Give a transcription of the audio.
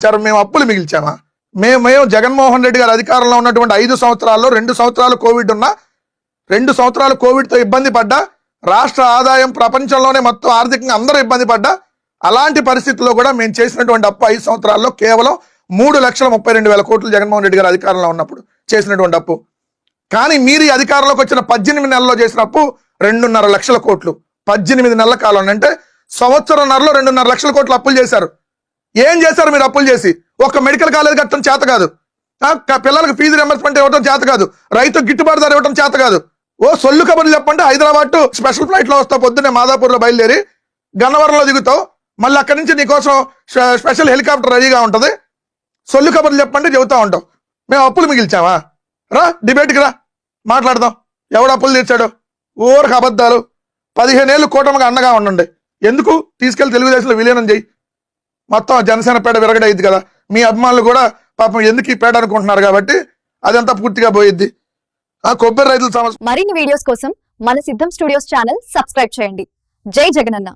ఇచ్చారు మేము అప్పులు మిగిల్చామా? మేము మేము జగన్మోహన్ రెడ్డి గారు అధికారంలో ఉన్నటువంటి ఐదు సంవత్సరాల్లో రెండు సంవత్సరాలు కోవిడ్ ఉన్నా రెండు సంవత్సరాలు కోవిడ్తో ఇబ్బంది పడ్డా రాష్ట్ర ఆదాయం ప్రపంచంలోనే మొత్తం ఆర్థికంగా అందరూ ఇబ్బంది పడ్డా అలాంటి పరిస్థితుల్లో కూడా మేము చేసినటువంటి అప్పు ఐదు సంవత్సరాల్లో కేవలం మూడు లక్షల ముప్పై రెండు వేల కోట్లు జగన్మోహన్ రెడ్డి గారు అధికారంలో ఉన్నప్పుడు చేసినటువంటి అప్పు. కానీ మీరు ఈ అధికారంలోకి వచ్చిన పద్దెనిమిది నెలల్లో చేసిన అప్పు రెండున్నర లక్షల కోట్లు. పద్దెనిమిది నెలల కాలం అంటే సంవత్సరంన్నరలో రెండున్నర లక్షల కోట్లు అప్పులు చేశారు. ఏం చేశారు మీరు అప్పులు చేసి? ఒక మెడికల్ కాలేజ్ కట్టడం చేత కాదు. పిల్లలకు ఫీజు రియంబర్స్మెంట్ ఇవ్వడం చేత కాదు. రైతు గిట్టుబాటు ధర ఇవ్వడం చేత కాదు. ఓ సొల్లు కబుర్లు చెప్పండి. హైదరాబాద్ టు స్పెషల్ ఫ్లైట్లో వస్తావు పొద్దున్నే మాదాపూర్లో బయలుదేరి గన్నవరంలో దిగుతావు. మళ్ళీ అక్కడి నుంచి నీకోసం స్పెషల్ హెలికాప్టర్ రెడీగా ఉంటుంది. సొల్లు కబుర్లు చెప్పండి చెబుతా ఉంటాం. మేము అప్పులు మిగిల్చామా రా డిబేట్కి రా. మాట్లాడదాం. ఎవడు అప్పులు తీర్చాడు? ఊరికి అబద్ధాలు. పదిహేనేళ్ళు కూటమిగా అండగా ఉండండి. ఎందుకు? తీసుకెళ్ళి తెలుగుదేశంలో విలీనం చేయి. మొత్తం జనసేన పేడ విరగడైద్ది కదా. మీ అభిమానులు కూడా పాపం ఎందుకు ఈ పేడ అనుకుంటున్నారు కాబట్టి అదంతా పూర్తిగా పోయిద్ది. ఆ కొబ్బరి రైతుల సమస్య మరిన్ని వీడియోస్ కోసం మన సిద్ధం స్టూడియోస్ ఛానల్ సబ్స్క్రైబ్ చేయండి. జై జగనన్న.